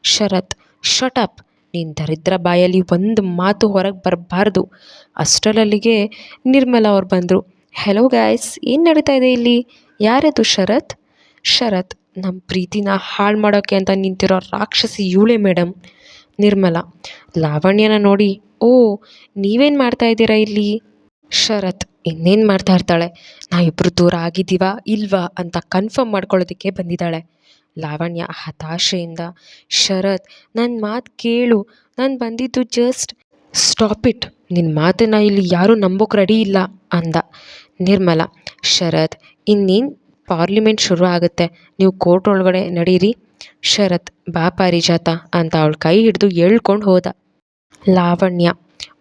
ಶರತ್ ಶಟಪ್ ನೀನು ದರಿದ್ರ ಬಾಯಲ್ಲಿ ಒಂದು ಮಾತು ಹೊರಗೆ ಬರಬಾರ್ದು. ಅಷ್ಟರಲ್ಲಿಗೆ ನಿರ್ಮಲ ಅವ್ರು ಬಂದರು. ಹೆಲೋ ಗಾಯ್ಸ್ ಏನು ನಡೀತಾ ಇದೆ ಇಲ್ಲಿ? ಯಾರದು ಶರತ್? ಶರತ್ ನಮ್ಮ ಪ್ರೀತಿನ ಹಾಳು ಮಾಡೋಕ್ಕೆ ಅಂತ ನಿಂತಿರೋ ರಾಕ್ಷಸಿ ಯೂಳೆ ಮೇಡಮ್ ನಿರ್ಮಲಾ, ಲಾವಣ್ಯನ ನೋಡಿ, ಓ, ನೀವೇನು ಮಾಡ್ತಾ ಇದ್ದೀರಾ ಇಲ್ಲಿ? ಶರತ್, ಇನ್ನೇನು ಮಾಡ್ತಾ ಇರ್ತಾಳೆ? ನಾವಿಬ್ಬರು ದೂರ ಆಗಿದ್ದೀವಾ ಇಲ್ವಾ ಅಂತ ಕನ್ಫರ್ಮ್ ಮಾಡ್ಕೊಳ್ಳೋದಕ್ಕೆ ಬಂದಿದ್ದಾಳೆ. ಲಾವಣ್ಯ ಹತಾಶೆಯಿಂದ, ಶರತ್ ನನ್ನ ಮಾತು ಕೇಳು. ನಾನು ಬಂದಿದ್ದು ಜಸ್ಟ್ ಸ್ಟಾಪ್ ಇಟ್ ನಿನ್ನ ಮಾತನ್ನು ಇಲ್ಲಿ ಯಾರೂ ನಂಬೋಕೆ ರೆಡಿ ಇಲ್ಲ ಅಂದ. ನಿರ್ಮಲಾ, ಶರತ್, ಇನ್ನೇನು ಪಾರ್ಲಿಮೆಂಟ್ ಶುರು ಆಗುತ್ತೆ? ನೀವು ಕೋರ್ಟ್ ಒಳಗಡೆ ನಡೀರಿ. ಶರತ್, ಬಾ ಪಾರಿಜಾತ ಅಂತ ಅವಳ ಕೈ ಹಿಡಿದು ಎಳ್ಕೊಂಡು ಹೋದ. ಲಾವಣ್ಯ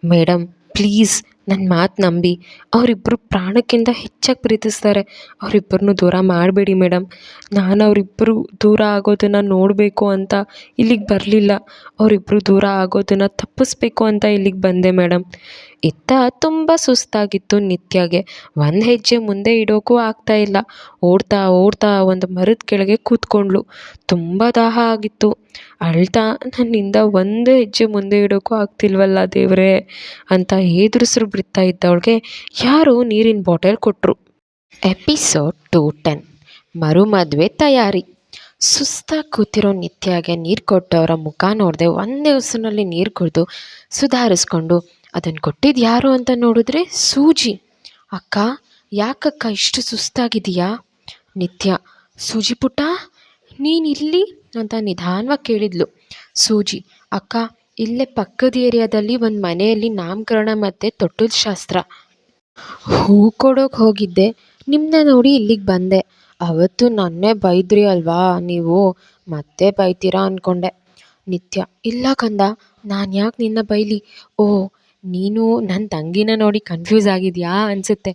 ಮೇಡಮ್ ಪ್ಲೀಸ್ ನನ್ನ ಮಾತು ನಂಬಿ. ಅವರಿಬ್ಬರು ಪ್ರಾಣಕ್ಕಿಂತ ಹೆಚ್ಚಾಗಿ ಪ್ರೀತಿಸ್ತಾರೆ. ಅವರಿಬ್ಬರನ್ನು ದೂರ ಮಾಡಬೇಡಿ ಮೇಡಮ್ ನಾನು ಅವರಿಬ್ಬರು ದೂರ ಆಗೋದನ್ನು ನೋಡಬೇಕು ಅಂತ ಇಲ್ಲಿಗೆ ಬರಲಿಲ್ಲ. ಅವರಿಬ್ಬರು ದೂರ ಆಗೋದನ್ನು ತಪ್ಪಿಸ್ಬೇಕು ಅಂತ ಇಲ್ಲಿಗೆ ಬಂದೆ ಮೇಡಮ್ ಇತ್ತ ತುಂಬ ಸುಸ್ತಾಗಿತ್ತು ನಿತ್ಯಗೆ. ಒಂದು ಹೆಜ್ಜೆ ಮುಂದೆ ಇಡೋಕ್ಕೂ ಆಗ್ತಾ ಇಲ್ಲ. ಓಡ್ತಾ ಓಡ್ತಾ ಒಂದು ಮರದ ಕೆಳಗೆ ಕೂತ್ಕೊಂಡ್ಳು ತುಂಬ ದಾಹ ಆಗಿತ್ತು. ಅಳ್ತಾ, ನನ್ನಿಂದ ಒಂದು ಹೆಜ್ಜೆ ಮುಂದೆ ಇಡೋಕ್ಕೂ ಆಗ್ತಿಲ್ವಲ್ಲ ದೇವರೇ ಅಂತ ಎದುರುಸಿರು ಬಿಡ್ತಾ ಇದ್ದವಳಿಗೆ ಯಾರು ನೀರಿನ ಬಾಟಲ್ ಕೊಟ್ಟರು ಎಪಿಸೋಡ್ ಟು ಟೆನ್. ಮರುಮದುವೆ ತಯಾರಿ. ಸುಸ್ತಾಗಿ ಕೂತಿರೋ ನಿತ್ಯಗೆ ನೀರು ಕೊಟ್ಟವರ ಮುಖ ನೋಡದೆ ಒಂದೇ ಉಸಿರಿನಲ್ಲಿ ನೀರು ಕುಡಿದು ಸುಧಾರಿಸ್ಕೊಂಡು ಅದನ್ನು ಕೊಟ್ಟಿದ್ದು ಯಾರು ಅಂತ ನೋಡಿದ್ರೆ ಸೂಜಿ. ಅಕ್ಕ, ಯಾಕಕ್ಕ ಇಷ್ಟು ಸುಸ್ತಾಗಿದೆಯಾ ನಿತ್ಯ, ಸೂಜಿ ಪುಟ್ಟ, ನೀನಿಲ್ಲಿ? ಅಂತ ನಿಧಾನವಾಗಿ ಕೇಳಿದ್ಲು. ಸೂಜಿ, ಅಕ್ಕ, ಇಲ್ಲೇ ಪಕ್ಕದ ಏರಿಯಾದಲ್ಲಿ ಒಂದು ಮನೆಯಲ್ಲಿ ನಾಮಕರಣ ಮತ್ತು ತೊಟ್ಟದ ಶಾಸ್ತ್ರ. ಹೂ ಕೊಡೋಕೆ ಹೋಗಿದ್ದೆ. ನಿಮ್ಮನ್ನ ನೋಡಿ ಇಲ್ಲಿಗೆ ಬಂದೆ. ಅವತ್ತು ನನ್ನೇ ಬೈದ್ರಿ ಅಲ್ವಾ ನೀವು? ಮತ್ತೆ ಬೈತೀರಾ ಅಂದ್ಕೊಂಡೆ ನಿತ್ಯ, ಇಲ್ಲ ಕಂದ ನಾನು ಯಾಕೆ ನಿನ್ನ ಬೈಲಿ? ಓ ನೀನು ನನ್ನ ತಂಗಿನ ನೋಡಿ ಕನ್ಫ್ಯೂಸ್ ಆಗಿದೆಯಾ ಅನಿಸುತ್ತೆ.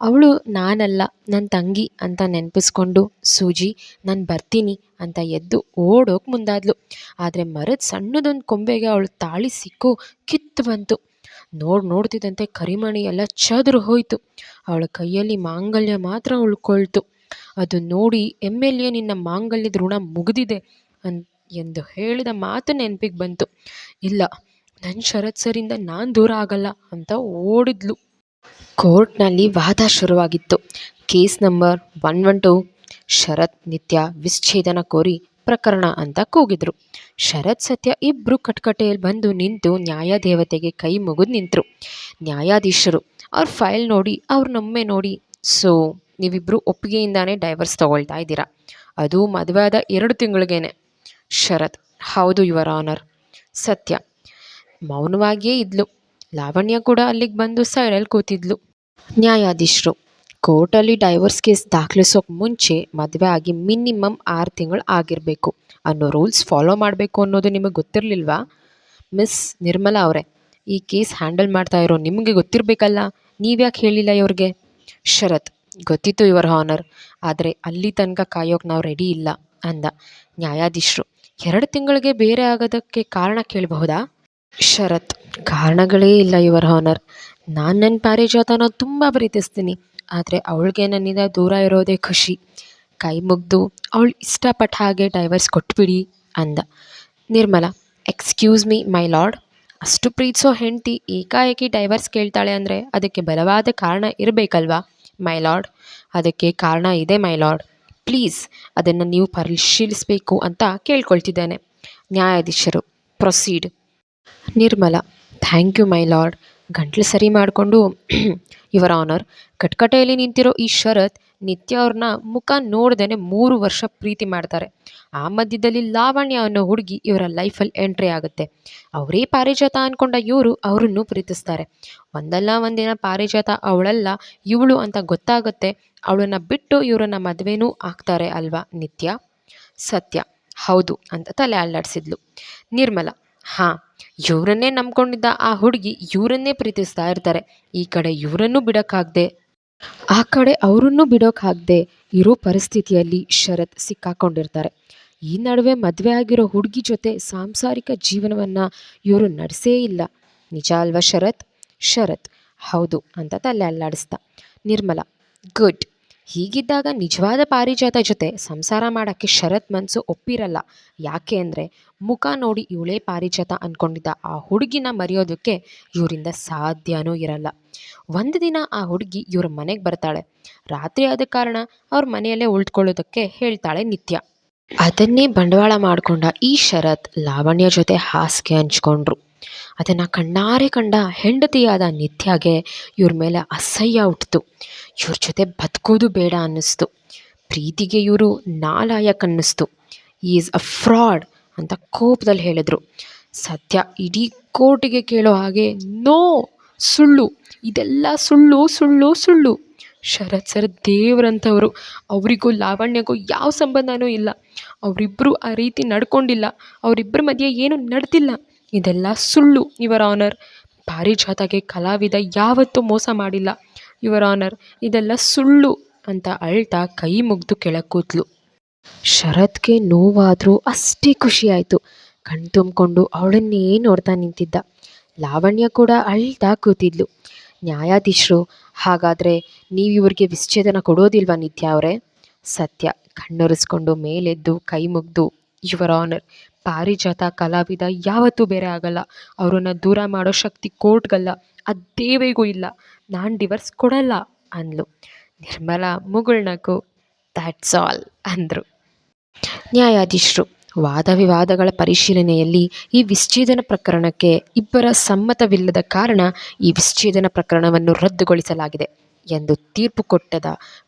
ಅವಳು, ನಾನಲ್ಲ ನನ್ನ ತಂಗಿ ಅಂತ ನೆನಪಿಸ್ಕೊಂಡು, ಸೂಜಿ, ನಾನು ಬರ್ತೀನಿ ಅಂತ ಎದ್ದು ಓಡೋಕೆ ಮುಂದಾದ್ಲು. ಆದರೆ ಮರದ ಸಣ್ಣದೊಂದು ಕೊಂಬೆಗೆ ಅವಳು ತಾಳಿ ಸಿಕ್ಕು, ಕಿತ್ತು ಬಂತು. ನೋಡಿ ನೋಡ್ತಿದ್ದಂತೆ ಕರಿಮಣಿ ಎಲ್ಲ ಚದುರು ಹೋಯಿತು. ಅವಳ ಕೈಯಲ್ಲಿ ಮಾಂಗಲ್ಯ ಮಾತ್ರ ಉಳ್ಕೊಳ್ತು. ಅದು ನೋಡಿ ಎಂ ಎಲ್ ಎ ನಿನ್ನ ಮಾಂಗಲ್ಯದ ಋಣ ಮುಗಿದಿದೆ ಅನ್, ಎಂದು ಹೇಳಿದ ಮಾತು ನೆನಪಿಗೆ ಬಂತು. ಇಲ್ಲ ನನ್ನ ಶರತ್ ಸರಿಂದ ನಾನು ದೂರ ಆಗಲ್ಲ ಅಂತ ಓಡಿದ್ಲು. ಕೋರ್ಟ್ನಲ್ಲಿ ವಾದ ಶುರುವಾಗಿತ್ತು. Case number one one two Sharath, Nitya ವಿಚ್ಛೇದನ ಕೋರಿ ಪ್ರಕರಣ ಅಂತ ಕೂಗಿದ್ರು. ಶರತ್, ಸತ್ಯ ಇಬ್ಬರು ಕಟ್ಕಟೆಯಲ್ಲಿ ಬಂದು ನಿಂತು ನ್ಯಾಯದೇವತೆಗೆ ಕೈ ಮುಗಿದು ನಿಂತರು. ನ್ಯಾಯಾಧೀಶರು, ಅವ್ರ ಫೈಲ್ ನೋಡಿ, ಅವ್ರ ನಮ್ಮೆ ನೋಡಿ, ಸೊ ನೀವಿಬ್ಬರು ಒಪ್ಪಿಗೆಯಿಂದಾನೇ ಡೈವರ್ಸ್ ತಗೊಳ್ತಾ ಇದ್ದೀರಾ? ಅದು ಮದುವೆ ಆದ ಎರಡು ತಿಂಗಳಿಗೇನೆ. ಶರತ್, ಹೌದು, ಯುವರ್ ಆನರ್. ಸತ್ಯ ಮೌನವಾಗಿಯೇ ಇದ್ಲು. ಲಾವಣ್ಯ ಕೂಡ ಅಲ್ಲಿಗೆ ಬಂದು ಸೈಡಲ್ಲಿ ಕೂತಿದ್ಲು. ನ್ಯಾಯಾಧೀಶರು, ಕೋರ್ಟಲ್ಲಿ ಡೈವರ್ಸ್ ಕೇಸ್ ದಾಖಲಿಸೋಕೆ ಮುಂಚೆ ಮದುವೆ ಆಗಿ ಮಿನಿಮಮ್ ಆರು ತಿಂಗಳು ಆಗಿರಬೇಕು. ಅನ್ನೋ ರೂಲ್ಸ್ ಫಾಲೋ ಮಾಡಬೇಕು ಅನ್ನೋದು ನಿಮಗೆ ಗೊತ್ತಿರಲಿಲ್ವಾ? ಮಿಸ್ ನಿರ್ಮಲಾ ಅವರೇ, ಈ ಕೇಸ್ ಹ್ಯಾಂಡಲ್ ಮಾಡ್ತಾ ಇರೋ ನಿಮಗೆ ಗೊತ್ತಿರಬೇಕಲ್ಲ? ನೀವ್ಯಾಕೆ ಹೇಳಿಲ್ಲ ಇವ್ರಿಗೆ? ಶರತ್, ಗೊತ್ತಿತ್ತು ಇವರ ಹಾನರ್ ಆದರೆ ಅಲ್ಲಿ ತನಕ ಕಾಯೋಕೆ ನಾವು ರೆಡಿ ಇಲ್ಲ ಅಂದ. ನ್ಯಾಯಾಧೀಶರು, ಎರಡು ತಿಂಗಳಿಗೆ ಬೇರೆ ಆಗೋದಕ್ಕೆ ಕಾರಣ ಕೇಳಬಹುದಾ? ಶರತ್, ಕಾರಣಗಳೇ ಇಲ್ಲ, ಯುವರ್ ಹಾನರ್ ನಾನು ನನ್ನ ಪಾರಿಜಾತನ ತುಂಬ ಪ್ರೀತಿಸ್ತೀನಿ, ಆದರೆ ಅವಳಿಗೆ ನನ್ನಿಂದ ದೂರ ಇರೋದೇ ಖುಷಿ. ಕೈ ಮುಗಿದು, ಅವಳು ಇಷ್ಟಪಟ್ಟ ಹಾಗೆ ಡೈವರ್ಸ್ ಕೊಟ್ಬಿಡಿ ಅಂದ. Nirmala excuse me my lord ಅಷ್ಟು ಪ್ರೀತಿಸೋ ಹೆಂಡತಿ ಏಕಾಏಕಿ ಡೈವರ್ಸ್ ಕೇಳ್ತಾಳೆ ಅಂದರೆ ಅದಕ್ಕೆ ಬಲವಾದ ಕಾರಣ ಇರಬೇಕಲ್ವಾ ಮೈ ಲಾರ್ಡ್ ಅದಕ್ಕೆ ಕಾರಣ ಇದೆ ಮೈ ಲಾರ್ಡ್ ಪ್ಲೀಸ್ ಅದನ್ನು ನೀವು ಪರಿಶೀಲಿಸಬೇಕು ಅಂತ ಕೇಳ್ಕೊಳ್ತಿದ್ದೇನೆ. ನ್ಯಾಯಾಧೀಶರು proceed Nirmala, thank you my lord. ಗಂಟ್ಲು ಸರಿ ಮಾಡಿಕೊಂಡು ಯುವರ್ ಆನರ್, ಕಟ್ಕಟೆಯಲ್ಲಿ ನಿಂತಿರೋ ಈ ಶರತ್ ನಿತ್ಯ ಅವ್ರನ್ನ ಮುಖ ನೋಡ್ದೇ ಮೂರು ವರ್ಷ ಪ್ರೀತಿ ಮಾಡ್ತಾರೆ. ಆ ಮಧ್ಯದಲ್ಲಿ ಲಾವಣ್ಯ ಅನ್ನೋ ಹುಡುಗಿ ಇವರ ಲೈಫಲ್ಲಿ ಎಂಟ್ರಿ ಆಗುತ್ತೆ. ಅವರೇ ಪಾರಿಜಾತ ಅಂದ್ಕೊಂಡ ಇವರು ಅವರನ್ನು ಪ್ರೀತಿಸ್ತಾರೆ. ಒಂದಲ್ಲ ಒಂದಿನ ಪಾರಿಜಾತ ಅವಳಲ್ಲ, ಇವಳು ಅಂತ ಗೊತ್ತಾಗುತ್ತೆ, ಅವಳನ್ನು ಬಿಟ್ಟು ಇವರನ್ನ ಮದುವೆನೂ ಆಗ್ತಾರೆ ಅಲ್ವಾ ನಿತ್ಯ? ಸತ್ಯ. ಹೌದು ಅಂತ ತಲೆ ಅಲ್ಲಾಡಿಸಿದ್ಲು. ನಿರ್ಮಲ, ಹಾಂ ಇವರನ್ನೇ ನಂಬ್ಕೊಂಡಿದ್ದ ಆ ಹುಡುಗಿ ಇವರನ್ನೇ ಪ್ರೀತಿಸ್ತಾ ಇರ್ತಾರೆ. ಈ ಕಡೆ ಇವರನ್ನು ಬಿಡೋಕ್ಕಾಗದೆ, ಆ ಕಡೆ ಅವರನ್ನು ಬಿಡೋಕ್ಕಾಗದೆ ಇರೋ ಪರಿಸ್ಥಿತಿಯಲ್ಲಿ ಶರತ್ ಸಿಕ್ಕಾಕೊಂಡಿರ್ತಾರೆ. ಈ ನಡುವೆ ಮದುವೆ ಆಗಿರೋ ಹುಡುಗಿ ಜೊತೆ ಸಾಂಸಾರಿಕ ಜೀವನವನ್ನು ಇವರು ನಡೆಸೇ ಇಲ್ಲ. ನಿಜ ಅಲ್ವಾ ಶರತ್? ಶರತ್, ಹೌದು ಅಂತ ತಲೆ ಅಲ್ಲಾಡಿಸ್ತಾ ನಿರ್ಮಲ, ಗುಡ್. ಹೀಗಿದ್ದಾಗ ನಿಜವಾದ ಪಾರಿಜಾತ ಜೊತೆ ಸಂಸಾರ ಮಾಡೋಕ್ಕೆ ಶರತ್ ಮನಸ್ಸು ಒಪ್ಪಿರಲ್ಲ. ಯಾಕೆ ಅಂದರೆ ಮುಖ ನೋಡಿ ಇವಳೇ ಪಾರಿಜಾತ ಅಂದ್ಕೊಂಡಿದ್ದ ಆ ಹುಡುಗಿನ ಮರೆಯೋದಕ್ಕೆ ಇವರಿಂದ ಸಾಧ್ಯನೂ ಇರಲ್ಲ. ಒಂದು ದಿನ ಆ ಹುಡುಗಿ ಇವ್ರ ಮನೆಗೆ ಬರ್ತಾಳೆ. ರಾತ್ರಿ ಆದ ಕಾರಣ ಅವ್ರ ಮನೆಯಲ್ಲೇ ಉಳ್ಕೊಳ್ಳೋದಕ್ಕೆ ಹೇಳ್ತಾಳೆ ನಿತ್ಯ. ಅದನ್ನೇ ಬಂಡವಾಳ ಮಾಡಿಕೊಂಡ ಈ ಶರತ್ ಲಾವಣ್ಯ ಜೊತೆ ಹಾಸಿಗೆ ಹಂಚ್ಕೊಂಡ್ರು. ಅದನ್ನು ಕಣ್ಣಾರೆ ಕಂಡ ಹೆಂಡತಿಯಾದ ನಿತ್ಯಾಗೆ ಇವ್ರ ಮೇಲೆ ಅಸಹ್ಯ ಹುಟ್ಟಿತು. ಇವ್ರ ಜೊತೆ ಬದುಕೋದು ಬೇಡ ಅನ್ನಿಸ್ತು. ಪ್ರೀತಿಗೆ ಇವರು ನಾಲಾಯಕ್ ಅನ್ನಿಸ್ತು. ಈಸ್ ಅ ಫ್ರಾಡ್ ಅಂತ ಕೋಪದಲ್ಲಿ ಹೇಳಿದ್ರು. ಸತ್ಯ ಇಡೀ ಕೋರ್ಟಿಗೆ ಕೇಳೋ ಹಾಗೆ ನೋ ಸುಳ್ಳು. ಇದೆಲ್ಲ ಸುಳ್ಳು ಸುಳ್ಳು ಸುಳ್ಳು. ಶರತ್ ಸರ್ ದೇವ್ರಂಥವ್ರು. ಅವರಿಗೂ ಲಾವಣ್ಯಗೂ ಯಾವ ಸಂಬಂಧನೂ ಇಲ್ಲ. ಅವರಿಬ್ಬರು ಆ ರೀತಿ ನಡ್ಕೊಂಡಿಲ್ಲ. ಅವರಿಬ್ಬರ ಮಧ್ಯೆ ಏನೂ ನಡೆದಿಲ್ಲ ಇದೆಲ್ಲ ಸುಳ್ಳು ಯುವರ್ ಆನರ್ ಪಾರಿಜಾತಗೆ ಕಲಾವಿದ ಯಾವತ್ತೂ ಮೋಸ ಮಾಡಿಲ್ಲ ಯುವರ್ ಆನರ್ ಇದೆಲ್ಲ ಸುಳ್ಳು ಅಂತ ಅಳ್ತಾ ಕೈ ಮುಗಿದು ಕೆಳಗೆ ಶರತ್ಗೆ ನೋವಾದರೂ ಅಷ್ಟೇ ಖುಷಿಯಾಯಿತು ಆಯಿತು. ಕಣ್ ತುಂಬಿಕೊಂಡು ಅವಳನ್ನೇ ನೋಡ್ತಾ ನಿಂತಿದ್ದ. ಲಾವಣ್ಯ ಕೂಡ ಅಳ್ತಾ ಕೂತಿದ್ಲು. ನ್ಯಾಯಾಧೀಶರು, ಹಾಗಾದರೆ ನೀವು ಇವ್ರಿಗೆ ವಿಚ್ಛೇದನ ಕೊಡೋದಿಲ್ವಾ ನಿತ್ಯ ಅವರೇ? ಸತ್ಯ ಕಣ್ಣೊರೆಸ್ಕೊಂಡು ಮೇಲೆದ್ದು ಕೈ ಮುಗಿದು ಯುವರ್ ಆನರ್ ಪಾರಿಜಾತ ಕಲಾವಿದ ಯಾವತ್ತೂ ಬೇರೆ ಆಗಲ್ಲ. ಅವರನ್ನು ದೂರ ಮಾಡೋ ಶಕ್ತಿ ಕೋರ್ಟ್ಗಲ್ಲ ಆ ದೇವಿಗೂ ಇಲ್ಲ. ನಾನು ಡಿವರ್ಸ್ ಕೊಡಲ್ಲ ಅಂದ್ಲು. ನಿರ್ಮಲಾ ಮುಗುಳ್ನಗು ದ್ಯಾಟ್ಸ್ ಆಲ್ ಅಂದರು. ನ್ಯಾಯಾಧೀಶರು, ವಾದ ವಿವಾದಗಳ ಪರಿಶೀಲನೆಯಲ್ಲಿ ಈ ವಿಚ್ಛೇದನ ಪ್ರಕರಣಕ್ಕೆ ಇಬ್ಬರ ಸಮ್ಮತವಿಲ್ಲದ ಕಾರಣ ಈ ವಿಚ್ಛೇದನ ಪ್ರಕರಣವನ್ನು ರದ್ದುಗೊಳಿಸಲಾಗಿದೆ ಎಂದು ತೀರ್ಪು ಕೊಟ್ಟದ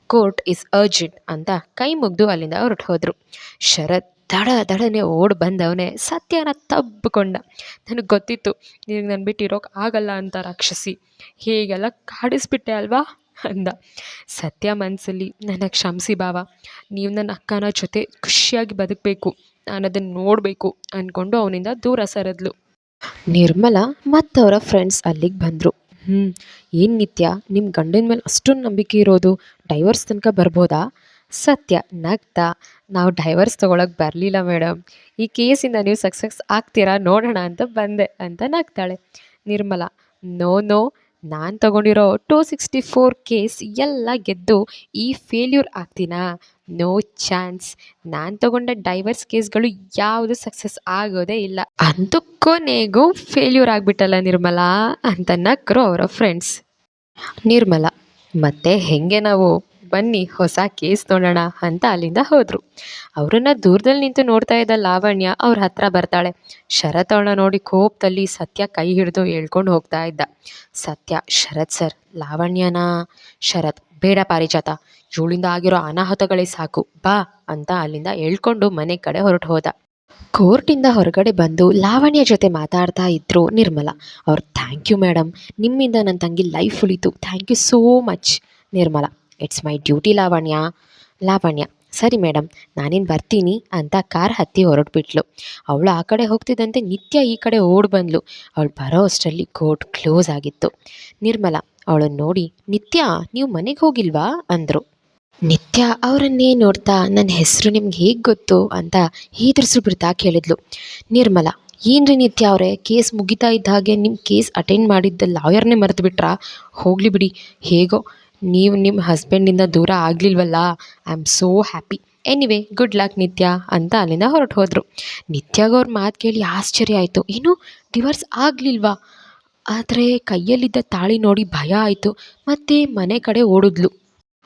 ಕೋರ್ಟ್ ಇಸ್ ಅರ್ಜೆಂಟ್ ಅಂತ ಕೈ ಮುಗಿದು ಅಲ್ಲಿಂದ ಹೊರಟು ಹೋದರು. ಶರತ್ ದಡ ದಡನೆ ಓಡಿ ಬಂದವನೇ ಸತ್ಯನ ತಬ್ಬಿಕೊಂಡ ನನಗೆ ಗೊತ್ತಿತ್ತು, ನೀನು ನಾನು ಬಿಟ್ಟು ಇರೋಕೆ ಆಗಲ್ಲ ಅಂತ ರಾಕ್ಷಸಿ. ಹೇಗೆಲ್ಲ ಕಾಡಿಸ್ಬಿಟ್ಟೆ ಅಲ್ವಾ? ಅಂದ. ಸತ್ಯ ಮನಸ್ಸಲ್ಲಿ ನನಗೆ ಕ್ಷಮಿಸಿ ಭಾವ, ನೀವು ನನ್ನ ಅಕ್ಕನ ಜೊತೆ ಖುಷಿಯಾಗಿ ಬದುಕಬೇಕು, ನಾನು ಅದನ್ನು ನೋಡಬೇಕು ಅಂದ್ಕೊಂಡು ಅವನಿಂದ ದೂರ ಸರದ್ಲು. ನಿರ್ಮಲ ಮತ್ತು ಅವರ ಫ್ರೆಂಡ್ಸ್ ಅಲ್ಲಿಗೆ ಬಂದರು. ಹ್ಞೂ ಏನು ನಿತ್ಯ ನಿಮ್ಮ ಗಂಡನ ಮೇಲೆ ಅಷ್ಟೊಂದು ನಂಬಿಕೆ ಇರೋದು ಡೈವರ್ಸ್ ತನಕ ಬರ್ಬೋದಾ? ಸತ್ಯ ನಗ್ತಾ. ನಾವು ಡೈವರ್ಸ್ ತೊಗೊಳಕ್ಕೆ ಬರಲಿಲ್ಲ ಮೇಡಮ್ ಈ ಕೇಸಿಂದ ನೀವು ಸಕ್ಸಸ್ ಆಗ್ತೀರಾ ನೋಡೋಣ ಅಂತ ಬಂದೆ ಅಂತ ನಗ್ತಾಳೆ. ನಿರ್ಮಲ ನೋ ನೋ ನಾನು ತಗೊಂಡಿರೋ ಟೂ ಸಿಕ್ಸ್ಟಿ ಫೋರ್ ಕೇಸ್ ಎಲ್ಲ ಗೆದ್ದು ಈ ಫೇಲ್ಯೂರ್ ಆಗ್ತೀನಾ? ನೋ ಚಾನ್ಸ್ ನಾನು ತಗೊಂಡ ಡೈವರ್ಸ್ ಕೇಸ್ಗಳು ಯಾವುದು ಸಕ್ಸಸ್ ಆಗೋದೇ ಇಲ್ಲ. ಅಂತ ಕೊನೆಗೂ ಫೇಲ್ಯೂರ್ ಆಗಿಬಿಟ್ಟಲ್ಲ ನಿರ್ಮಲಾ ಅಂತ ನಕ್ಕರು ಅವರ ಫ್ರೆಂಡ್ಸ್ ನಿರ್ಮಲ, ಮತ್ತೆ ಹೆಂಗೆ ನಾವು? ಬನ್ನಿ, ಹೊಸ ಕೇಸ್ ನೋಡೋಣ ಅಂತ ಅಲ್ಲಿಂದ ಹೋದರು. ಅವರನ್ನ ದೂರದಲ್ಲಿ ನಿಂತು ನೋಡ್ತಾ ಇದ್ದ ಲಾವಣ್ಯ ಅವ್ರ ಹತ್ರ ಬರ್ತಾಳೆ. ಶರತ್ ಅವಳನ್ನ ನೋಡಿ ಕೋಪದಲ್ಲಿ ಸತ್ಯ ಕೈ ಹಿಡಿದು ಹೇಳ್ಕೊಂಡು ಹೋಗ್ತಾ ಇದ್ದ. ಸತ್ಯ, ಶರತ್ ಸರ್, ಲಾವಣ್ಯನ? ಶರತ್, ಬೇಡ ಪಾರಿಜಾತ. ಇವಳಿಂದ ಆಗಿರೋ ಅನಾಹುತಗಳೇ ಸಾಕು. ಬಾ ಅಂತ ಅಲ್ಲಿಂದ ಹೇಳ್ಕೊಂಡು ಮನೆ ಕಡೆ ಹೊರಟು ಹೋದ. ಕೋರ್ಟಿಂದ ಹೊರಗಡೆ ಬಂದು ಲಾವಣ್ಯ ಜೊತೆ ಮಾತಾಡ್ತಾ ಇದ್ರು ನಿರ್ಮಲ. ಅವ್ರು, ಥ್ಯಾಂಕ್ ಯು ಮೇಡಮ್ ನಿಮ್ಮಿಂದ ನನ್ನ ತಂಗಿ ಲೈಫ್ ಉಳಿತು. Thank you so much, Nirmala. It's my duty Lavanya. Lavanya, ಸರಿ ಮೇಡಮ್ ನಾನೇನು ಬರ್ತೀನಿ ಅಂತ ಕಾರ್ ಹತ್ತಿ ಹೊರಟ್ಬಿಟ್ಲು. ಅವಳು ಆ ಕಡೆ ಹೋಗ್ತಿದ್ದಂತೆ ನಿತ್ಯ ಈ ಕಡೆ ಓಡಿ ಬಂದ್ಲು. ಅವಳು ಬರೋ ಅಷ್ಟರಲ್ಲಿ ಕೋರ್ಟ್ ಕ್ಲೋಸ್ ಆಗಿತ್ತು. ನಿರ್ಮಲ ಅವಳನ್ನು ನೋಡಿ, ನಿತ್ಯ, ನೀವು ಮನೆಗೆ ಹೋಗಿಲ್ವಾ? ಅಂದರು. ನಿತ್ಯ, ಅವರನ್ನೇ ನೋಡ್ತಾ ನನ್ನ ಹೆಸರು ನಿಮ್ಗೆ ಹೇಗೆ ಗೊತ್ತು? ಅಂತ ಹೆದರ್ಸು ಬಿಡ್ತಾ ಕೇಳಿದ್ಲು. ನಿರ್ಮಲ, ಏನ್ರಿ ನಿತ್ಯ ಅವರೇ, ಕೇಸ್ ಮುಗಿತಾ ಇದ್ದ ಹಾಗೆ ನಿಮ್ಮ ಕೇಸ್ ಅಟೆಂಡ್ ಮಾಡಿದ್ದ ಲಾಯರ್ನೇ ಮರೆತು ಬಿಟ್ರಾ? ಹೋಗಲಿ ಬಿಡಿ. ಹೇಗೋ ನೀವು ನಿಮ್ಮ ಹಸ್ಬೆಂಡಿಂದ ದೂರ ಆಗಲಿಲ್ವಲ್ಲ? I am so happy anyway good luck Nitya ಅಂತ ಅಲ್ಲಿಂದ ಹೊರಟು ಹೋದರು. ನಿತ್ಯಾಗವ್ರ ಮಾತು ಕೇಳಿ ಆಶ್ಚರ್ಯ ಆಯಿತು. ಏನು? ಡಿವರ್ಸ್ ಆಗಲಿಲ್ವಾ? ಆದರೆ ಕೈಯಲ್ಲಿದ್ದ ತಾಳಿ ನೋಡಿ ಭಯ ಆಯಿತು. ಮತ್ತು ಮನೆ ಕಡೆ ಓಡಿದ್ಲು.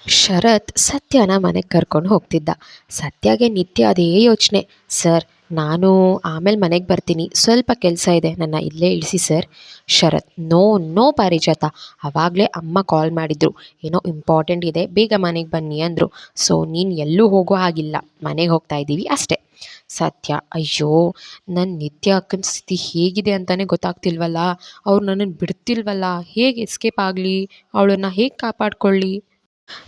ಶರತ್ ಸತ್ಯನ ಮನೆಗೆ ಕರ್ಕೊಂಡು ಹೋಗ್ತಿದ್ದ. ಸತ್ಯಗೆ ನಿತ್ಯ ಅದೇ ಯೋಚನೆ. ಸರ್ ನಾನು ಆಮೇಲೆ ಮನೆಗೆ ಬರ್ತೀನಿ. ಸ್ವಲ್ಪ ಕೆಲಸ ಇದೆ. ನನ್ನ ಇಲ್ಲೇ ಇಳಿಸಿ ಸರ್. ಶರತ್, ನೋ ನೋ ಪಾರಿಜಾತ. ಆವಾಗಲೇ ಅಮ್ಮ ಕಾಲ್ ಮಾಡಿದರು. ಏನೋ ಇಂಪಾರ್ಟೆಂಟ್ ಇದೆ. ಬೇಗ ಮನೆಗೆ ಬನ್ನಿ ಅಂದರು. ಸೊ ನೀನು ಎಲ್ಲೂ ಹೋಗೋ ಹಾಗಿಲ್ಲ. ಮನೆಗೆ ಹೋಗ್ತಾ ಇದ್ದೀವಿ ಅಷ್ಟೇ. ಸತ್ಯ, ಅಯ್ಯೋ ನನ್ನ ನಿತ್ಯ ಅಕ್ಕನ ಸ್ಥಿತಿ ಹೇಗಿದೆ ಅಂತಲೇ ಗೊತ್ತಾಗ್ತಿಲ್ವಲ್ಲ? ಅವ್ರು ನನ್ನನ್ನು ಬಿಡ್ತಿಲ್ವಲ್ಲ? ಹೇಗೆ ಎಸ್ಕೇಪ್ ಆಗಲಿ? ಅವಳನ್ನು ಹೇಗೆ ಕಾಪಾಡ್ಕೊಳ್ಳಿ?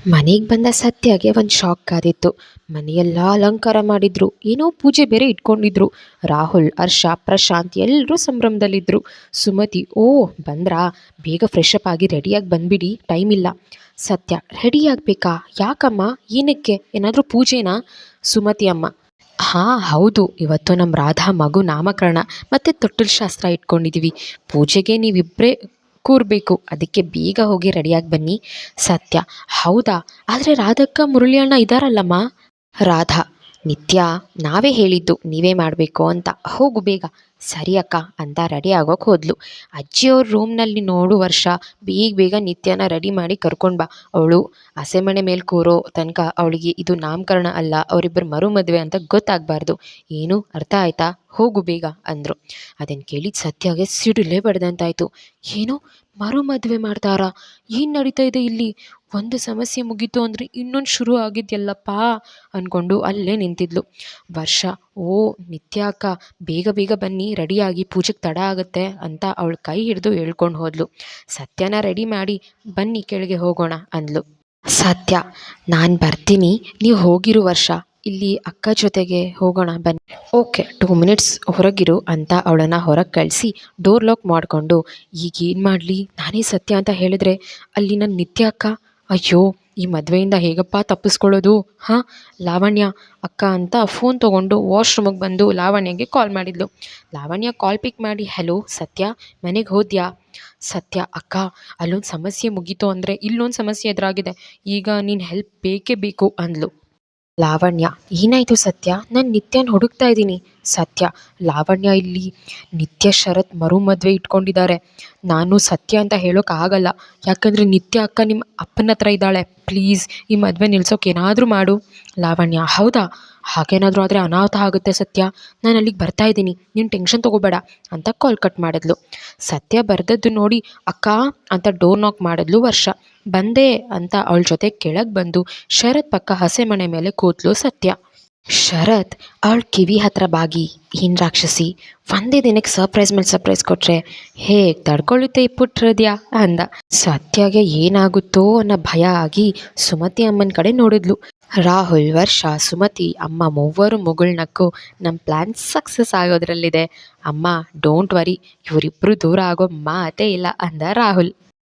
ಮನೆಗೆ ಬಂದ ಸತ್ಯಗೆ ಒಂದು ಶಾಕ್ ಆದಿತ್ತು. ಮನೆಯೆಲ್ಲ ಅಲಂಕಾರ ಮಾಡಿದ್ರು. ಏನೋ ಪೂಜೆ ಬೇರೆ ಇಟ್ಕೊಂಡಿದ್ರು. ರಾಹುಲ್, ಹರ್ಷ, ಪ್ರಶಾಂತ್ ಎಲ್ಲರೂ ಸಂಭ್ರಮದಲ್ಲಿದ್ದರು ಸುಮತಿ, ಓ, ಬಂದ್ರಾ? ಬೇಗ ಫ್ರೆಶ್ ಅಪ್ ಆಗಿ ರೆಡಿಯಾಗಿ ಬಂದ್ಬಿಡಿ. ಟೈಮ್ ಇಲ್ಲ. ಸತ್ಯ ರೆಡಿ ಆಗಬೇಕಾ? ಯಾಕಮ್ಮ? ಏನಕ್ಕೆ? ಏನಾದರೂ ಪೂಜೆನಾ? ಸುಮತಿ ಅಮ್ಮ, ಹಾಂ, ಹೌದು. ಇವತ್ತು ನಮ್ಮ ರಾಧಾ ಮಗು ನಾಮಕರಣ. ಮತ್ತು ತೊಟ್ಟಿಲು ಶಾಸ್ತ್ರ ಇಟ್ಕೊಂಡಿದ್ದೀವಿ ಪೂಜೆಗೆ ನೀವಿಬ್ಬರೇ ಕೂರಬೇಕು ಅದಕ್ಕೆ ಬೇಗ ಹೋಗಿ ರೆಡಿಯಾಗಿ ಬನ್ನಿ. ಸತ್ಯ. ಹೌದಾ? ಆದರೆ ರಾಧಕ್ಕ ಮುರಳಿ ಅಣ್ಣ ಇದ್ದಾರಲ್ಲಮ್ಮ ರಾಧಾ. ನಿತ್ಯ, ನಾವೇ ಹೇಳಿದ್ದು ನೀವೇ ಮಾಡಬೇಕು ಅಂತ. ಹೋಗು ಬೇಗ. ಸರಿ ಅಕ್ಕ ಅಂತ ರೆಡಿ ಆಗೋಕೆ ಹೋದ್ಲು. ಅಜ್ಜಿಯವ್ರ ರೂಮ್ನಲ್ಲಿ ನೋಡು ವರ್ಷ. ಬೇಗ ಬೇಗ ನಿತ್ಯನ ರೆಡಿ ಮಾಡಿ ಕರ್ಕೊಂಡು ಬಾ. ಅವಳು ಹಸೆಮಣೆ ಮೇಲೆ ಕೂರೋ ತನಕ ಅವಳಿಗೆ ಇದು ನಾಮಕರಣ ಅಲ್ಲ. ಅವರಿಬ್ಬರು ಮರು ಮದುವೆ ಅಂತ ಗೊತ್ತಾಗಬಾರ್ದು. ಏನು? ಅರ್ಥ ಆಯ್ತಾ? ಹೋಗು ಬೇಗ ಅಂದರು. ಅದನ್ನು ಕೇಳಿದ ಸತ್ಯಾಗೆ ಸಿಡಿಲೇ ಬಡ್ದಂತಾಯಿತು. ಏನು? ಮರು ಮದುವೆ ಮಾಡ್ತಾರಾ? ಏನು ನಡೀತಾ ಇದೆ ಇಲ್ಲಿ? ಒಂದು ಸಮಸ್ಯೆ ಮುಗೀತು ಅಂದರೆ ಇನ್ನೊಂದು ಶುರು ಆಗಿದೆಯಲ್ಲಪ್ಪ? ಅಂದ್ಕೊಂಡು ಅಲ್ಲೇ ನಿಂತಿದ್ಲು. ವರ್ಷ, ಓ ನಿತ್ಯ ಅಕ್ಕ ಬೇಗ ಬೇಗ ಬನ್ನಿ, ರೆಡಿಯಾಗಿ ಪೂಜೆಗೆ ತಡ ಆಗುತ್ತೆ ಅಂತ ಅವಳು ಕೈ ಹಿಡಿದು ಹೇಳ್ಕೊಂಡು ಹೋದ್ಲು. ಸತ್ಯನ ರೆಡಿ ಮಾಡಿ ಬನ್ನಿ ಕೆಳಗೆ ಹೋಗೋಣ ಅಂದ್ಲು. ಸತ್ಯ, ನಾನು ಬರ್ತೀನಿ, ನೀವು ಹೋಗಿರು ವರ್ಷ, ಇಲ್ಲಿ ಅಕ್ಕ ಜೊತೆಗೆ ಹೋಗೋಣ ಬನ್ನಿ. ಓಕೆ, ಟೂ ಮಿನಿಟ್ಸ್ ಹೊರಗಿರು ಅಂತ ಅವಳನ್ನು ಹೊರಗೆ ಕಳಿಸಿ ಡೋರ್ ಲಾಕ್ ಮಾಡಿಕೊಂಡು, ಈಗೇನು ಮಾಡಲಿ? ನಾನೇ ಸತ್ಯ ಅಂತ ಹೇಳಿದ್ರೆ ಅಲ್ಲಿ ನನ್ನ ನಿತ್ಯ ಅಕ್ಕ? ಅಯ್ಯೋ, ಈ ಮದುವೆಯಿಂದ ಹೇಗಪ್ಪ ತಪ್ಪಿಸ್ಕೊಳ್ಳೋದು? ಹಾಂ, ಲಾವಣ್ಯ ಅಕ್ಕ ಅಂತ ಫೋನ್ ತೊಗೊಂಡು ವಾಶ್ರೂಮಿಗೆ ಬಂದು ಲಾವಣ್ಯಗೆ ಕಾಲ್ ಮಾಡಿದ್ಲು. ಲಾವಣ್ಯ ಕಾಲ್ ಪಿಕ್ ಮಾಡಿ, ಹಲೋ, ಸತ್ಯ, ಮನೆಗೆ ಹೋದ್ಯಾ? ಸತ್ಯ, ಅಕ್ಕ, ಅಲ್ಲೊಂದು ಸಮಸ್ಯೆ ಮುಗೀತು ಅಂದರೆ ಇಲ್ಲೊಂದು ಸಮಸ್ಯೆ ಎದುರಾಗಿದೆ. ಈಗ ನೀನು ಹೆಲ್ಪ್ ಬೇಕೇ ಬೇಕು, ಅಂದ್ಲು. ಲಾವಣ್ಯ, ಏನಾಯಿತು ಸತ್ಯ? ನಾನು ನಿತ್ಯನ ಹುಡುಕ್ತಾ ಇದ್ದೀನಿ. ಸತ್ಯ, ಲಾವಣ್ಯ ಇಲ್ಲಿ ನಿತ್ಯ ಶರತ್ ಮರು ಮದುವೆ ಇಟ್ಕೊಂಡಿದ್ದಾರೆ. ನಾನು ಸತ್ಯ ಅಂತ ಹೇಳೋಕ್ಕಾಗಲ್ಲ ಯಾಕಂದರೆ ನಿತ್ಯ ಅಕ್ಕ ನಿಮ್ಮ ಅಪ್ಪನ ಹತ್ರ ಇದ್ದಾಳೆ. ಪ್ಲೀಸ್ ಈ ಮದುವೆ ನಿಲ್ಸೋಕೆ ಏನಾದರೂ ಮಾಡು. ಲಾವಣ್ಯ, ಹೌದಾ? ಹಾಗೇನಾದರೂ ಆದರೆ ಅನಾಹುತ ಆಗುತ್ತೆ ಸತ್ಯ. ನಾನು ಅಲ್ಲಿಗೆ ಬರ್ತಾ ಇದ್ದೀನಿ. ನೀನು ಟೆನ್ಷನ್ ತೊಗೋಬೇಡ ಅಂತ ಕಾಲ್ ಕಟ್ ಮಾಡಿದ್ಲು. ಸತ್ಯ ಬರೆದದ್ದು ನೋಡಿ ಅಕ್ಕ ಅಂತ ಡೋರ್ ನಾಕ್ ಮಾಡಿದ್ಲು ವರ್ಷ. ಬಂದೆ ಅಂತ ಅವಳ ಜೊತೆ ಕೆಳಗೆ ಬಂದು ಶರತ್ ಪಕ್ಕ ಹಸೆ ಮನೆ ಮೇಲೆ ಕೂತ್ಲು ಸತ್ಯ. ಶರತ್, ಅವಳ ಕಿವಿ ಹತ್ರ ಬಾಗಿ, ಹೀನ್ ರಾಕ್ಷಸಿ, ಒಂದೇ ದಿನಕ್ಕೆ ಸರ್ಪ್ರೈಸ್ ಮೇಲೆ ಸರ್ಪ್ರೈಸ್ ಕೊಟ್ರೆ ಹೇಗೆ ತಡ್ಕೊಳ್ಳುತ್ತೆ ಈ ಪುಟ್ಟ ಹೃದಯ? ಅಂದ. ಸತ್ಯಗೆ ಏನಾಗುತ್ತೋ ಅನ್ನೋ ಭಯ ಆಗಿ ಸುಮತಿ ಅಮ್ಮನ ಕಡೆ ನೋಡಿದ್ಲು. ರಾಹುಲ್, ವರ್ಷ, ಸುಮತಿ, ಅಮ್ಮ ಮೂವರು ಮುಗುಳ್ನಕ್ಕು ನಮ್ಮ ಪ್ಲ್ಯಾನ್ ಸಕ್ಸಸ್ ಆಗೋದ್ರಲ್ಲಿದೆ. ಅಮ್ಮ ಡೋಂಟ್ ವರಿ ಇವರಿಬ್ಬರು ದೂರ ಆಗೋ ಮಾತೇ ಇಲ್ಲ, ಅಂದ ರಾಹುಲ್.